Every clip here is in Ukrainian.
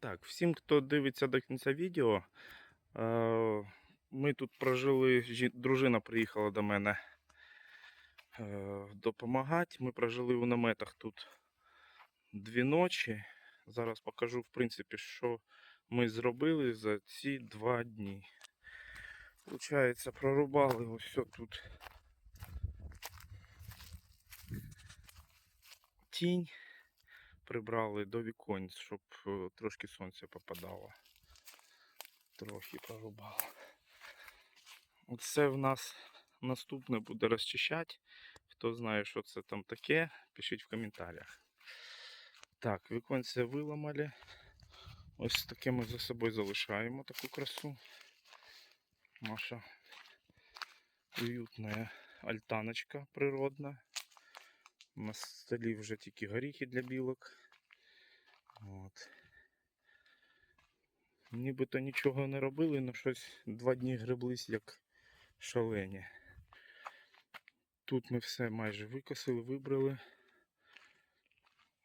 Так, всім, хто дивиться до кінця відео, е, ми тут прожили, дружина приїхала до мене е, допомагати. Ми прожили у наметах тут дві ночі. Зараз покажу, в принципі, що ми зробили за ці два дні. Получається, прорубали ось тут тінь прибрали до віконь, щоб е, трошки сонця попадало. Трохи прорубало. Оце в нас наступне буде розчищати. Хто знає, що це там таке, пишіть в коментарях. Так, віконце виламали. Ось таке ми за собою залишаємо таку красу. Наша уютна альтаночка природна. На столі вже тільки горіхи для білок. От. Нібито нічого не робили, але щось два дні греблись як шалені. Тут ми все майже викосили, вибрали.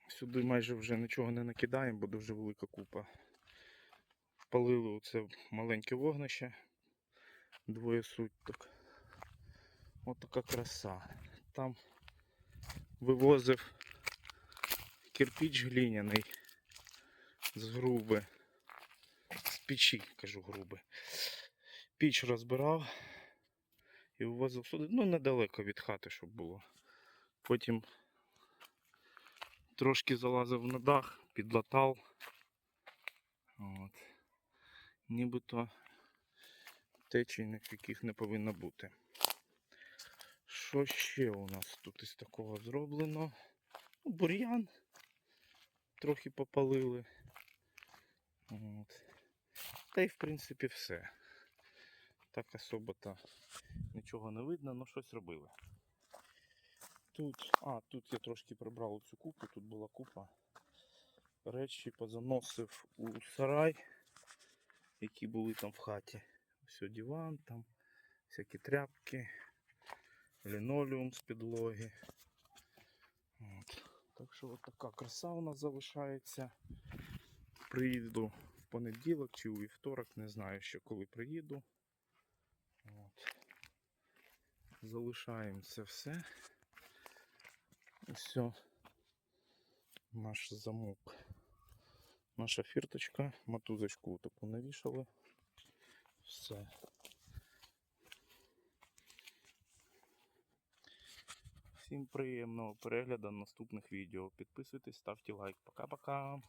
Сюди майже вже нічого не накидаємо, бо дуже велика купа. Палили оце маленьке вогнище. Двоє суток. Ось така краса. Там вивозив кирпіч глиняний з груби. З печі, кажу груби. Піч розбирав і вивозив сюди, ну недалеко від хати, щоб було. Потім трошки залазив на дах, підлатав. От. Нібито течій ніяких не повинно бути. Що ще у нас тут із такого зроблено? Ну, бур'ян трохи попалили. От. Та й в принципі все. Так особо то нічого не видно, але щось робили. Тут, а, тут я трошки прибрав цю купу, тут була купа. Речі позаносив у сарай, які були там в хаті. Ось диван, там всякі тряпки, лінолеум з підлоги. От. Так що от така краса у нас залишається. Приїду в понеділок чи у вівторок, не знаю ще коли приїду. От. Залишаємо це все. Все. Наш замок. Наша фірточка, матузочку таку навішали. Все. Всім приємного перегляду наступних відео. Підписуйтесь, ставте лайк. Пока-пока.